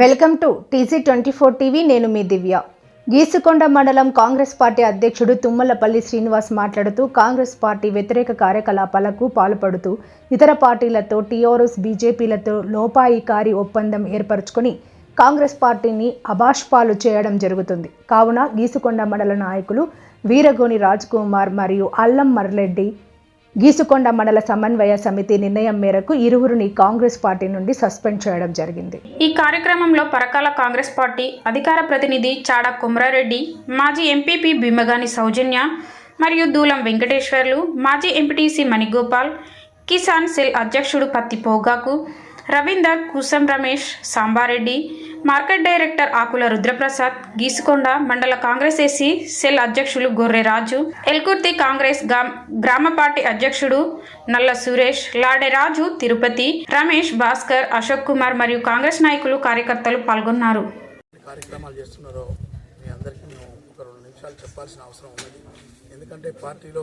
Welcome to TG twenty four TV. నేను మీ దివ్య. గీసుకొండ మండలం కాంగ్రెస్ పార్టీ అధ్యక్షుడు తుమ్మలపల్లి శ్రీనివాస్ మాట్లాడుతూ కాంగ్రెస్ పార్టీ వ్యతిరేక కార్యకలాపాలకు పాల్పడుతూ ఇతర పార్టీలతో టీఆర్ఎస్ బీజేపీలతో లోపాయికారి ఒప్పందం ఏర్పరచుకొని కాంగ్రెస్ పార్టీని అబాష్పాలు చేయడం జరుగుతుంది. కావున గీసుకొండ మండల నాయకులు వీరగోని రాజ్ కుమార్ మరియు అల్లం మర్రెడ్డి గీసుకొండ మండల సమన్వయ సమితి నిర్ణయం మేరకు ఇరువురిని కాంగ్రెస్ పార్టీ నుండి సస్పెండ్ చేయడం జరిగింది. ఈ కార్యక్రమంలో పరకాల కాంగ్రెస్ పార్టీ అధికార ప్రతినిధి చాడ కుమ్రారెడ్డి మాజీ ఎంపీపీ భీమగాని సౌజన్య మరియు దూలం వెంకటేశ్వర్లు మాజీ ఎంపీటీసీ మణిగోపాల్ కిసాన్ సెల్ అధ్యక్షుడు పత్తి పోగాకు రవీందర్ కూసం రమేష్ సాంబారెడ్డి మార్కెట్ డైరెక్టర్ ఆకుల రుద్రప్రసాద్ గీసుకొండ మండల కాంగ్రెస్ ఏసీ సెల్ అధ్యక్షులు గొర్రె రాజు ఎల్కుర్తి కాంగ్రెస్ గ్రామ పార్టీ అధ్యక్షుడు నల్ల సురేష్ లాడే రాజు తిరుపతి రమేష్ భాస్కర్ అశోక్ కుమార్ మరియు కాంగ్రెస్ నాయకులు కార్యకర్తలు పాల్గొన్నారు. కార్యక్రమాలు చేస్తున్నారో మీ అందరికీ విషయాలు చెప్పాల్సిన అవసరం ఉన్నది. ఎందుకంటే పార్టీలో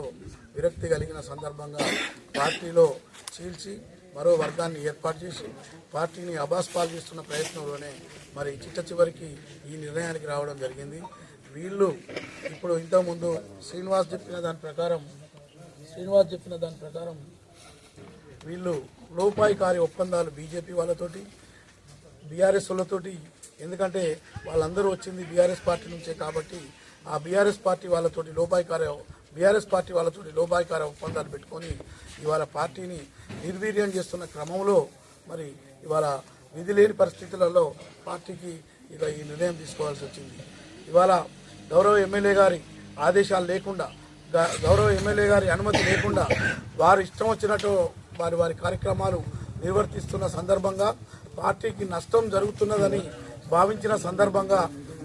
విరక్తి కలిగిన సందర్భంగా పార్టీలో చీల్చి మరో వర్గాన్ని ఏర్పాటు చేసి పార్టీని అబాస్పాలు చేస్తున్న ప్రయత్నంలోనే మరి చిట్ట చివరికి ఈ నిర్ణయానికి రావడం జరిగింది. వీళ్ళు ఇప్పుడు ఇంతకుముందు శ్రీనివాస్ చెప్పిన దాని ప్రకారం శ్రీనివాస్ చెప్పిన దాని ప్రకారం వీళ్ళు లోపాయికారి ఒప్పందాలు బీజేపీ వాళ్ళతోటి బీఆర్ఎస్ వాళ్ళతోటి. ఎందుకంటే వాళ్ళందరూ వచ్చింది బీఆర్ఎస్ పార్టీ నుంచే కాబట్టి ఆ బీఆర్ఎస్ పార్టీ వాళ్ళతోటి లోపాయికార బీఆర్ఎస్ పార్టీ వాళ్ళతోటి లోపాయికార ఒప్పందాలు పెట్టుకొని ఇవాళ పార్టీని నిర్వీర్యం చేస్తున్న క్రమంలో మరి ఇవాళ విధి లేని పరిస్థితులలో పార్టీకి ఇక ఈ నిర్ణయం తీసుకోవాల్సి వచ్చింది. ఇవాళ గౌరవ ఎమ్మెల్యే గారి ఆదేశాలు లేకుండా గౌరవ ఎమ్మెల్యే గారి అనుమతి లేకుండా వారు ఇష్టం వచ్చినట్టు వారి వారి కార్యక్రమాలు నిర్వర్తిస్తున్న సందర్భంగా పార్టీకి నష్టం జరుగుతున్నదని భావించిన సందర్భంగా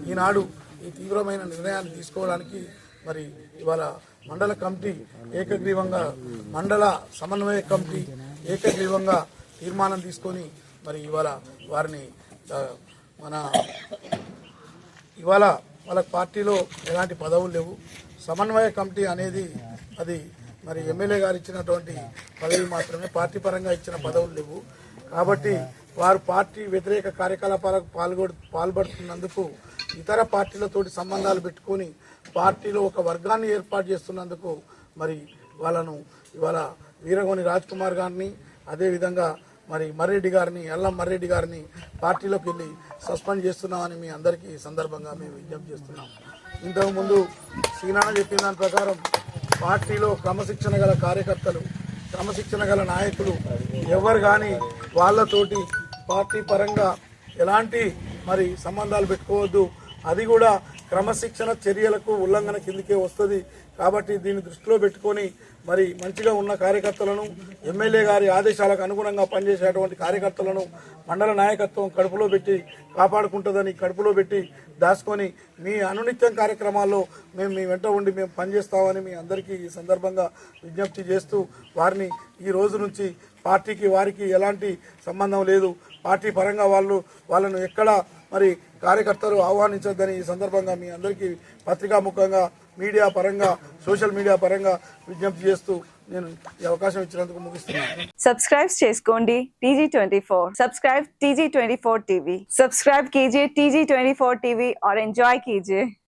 ఈనాడు ఈ తీవ్రమైన నిర్ణయాన్ని తీసుకోవడానికి మరి ఇవాళ మండల కమిటీ ఏకగ్రీవంగా మండల సమన్వయ కమిటీ ఏకగ్రీవంగా తీర్మానం తీసుకొని మరి ఇవాళ వారిని మన ఇవాళ వాళ్ళ పార్టీలో ఎలాంటి పదవులు లేవు. సమన్వయ కమిటీ అనేది అది మరి ఎమ్మెల్యే గారు ఇచ్చినటువంటి పదవి మాత్రమే పార్టీ పరంగా ఇచ్చిన పదవులు లేవు. కాబట్టి వారు పార్టీ వ్యతిరేక కార్యకలాపాలకు పాల్గొ పాల్పడుతున్నందుకు ఇతర పార్టీలతోటి సంబంధాలు పెట్టుకొని పార్టీలో ఒక వర్గాన్ని ఏర్పాటు చేస్తున్నందుకు మరి వాళ్ళను ఇవాళ వీరగోని రాజ్ కుమార్ గారిని అదేవిధంగా మరి మర్రెడ్డి గారిని ఎల్లం మర్రెడ్డి గారిని పార్టీలోకి వెళ్ళి సస్పెండ్ చేస్తున్నామని మీ అందరికీ ఈ సందర్భంగా మేము విజ్ఞప్తి చేస్తున్నాం. ఇంతకుముందు శ్రీనారాయణ చెప్పిన దాని ప్రకారం పార్టీలో క్రమశిక్షణ గల కార్యకర్తలు క్రమశిక్షణ గల నాయకులు ఎవరు కానీ వాళ్ళతోటి పార్టీ పరంగా ఎలాంటి మరి సంబంధాలు పెట్టుకోవద్దు. అది కూడా క్రమశిక్షణ చర్యలకు ఉల్లంఘన కిందికే వస్తుంది. కాబట్టి దీన్ని దృష్టిలో పెట్టుకొని మరి మంచిగా ఉన్న కార్యకర్తలను ఎమ్మెల్యే గారి ఆదేశాలకు అనుగుణంగా పనిచేసేటువంటి కార్యకర్తలను మండల నాయకత్వం కడుపులో పెట్టి కాపాడుకుంటుందని కడుపులో పెట్టి దాచుకొని మీ అనునిత్యం కార్యక్రమాల్లో మేము మీ వెంట ఉండి మేము పనిచేస్తామని మీ అందరికీ ఈ సందర్భంగా విజ్ఞప్తి చేస్తూ వారిని ఈ రోజు నుంచి పార్టీకి వారికి ఎలాంటి సంబంధం లేదు. పార్టీ పరంగా వాళ్ళు వాళ్ళను ఎక్కడ మరి కార్యకర్తలు ఆహ్వానించొద్దని ఈ సందర్భంగా మీ అందరికీ పత్రికాముఖంగా మీడియా పరంగా సోషల్ మీడియా పరంగా విజ్ఞప్తి చేస్తూ నేను ఈ అవకాశం ఇచ్చినందుకు ముగిస్తున్నాను. సబ్స్క్రైబ్ చేసుకోండి TG twenty four subscribe TG twenty four TV subscribe కీజీ TG twenty four TV ఆర్ ఎంజాయ్ కీజీ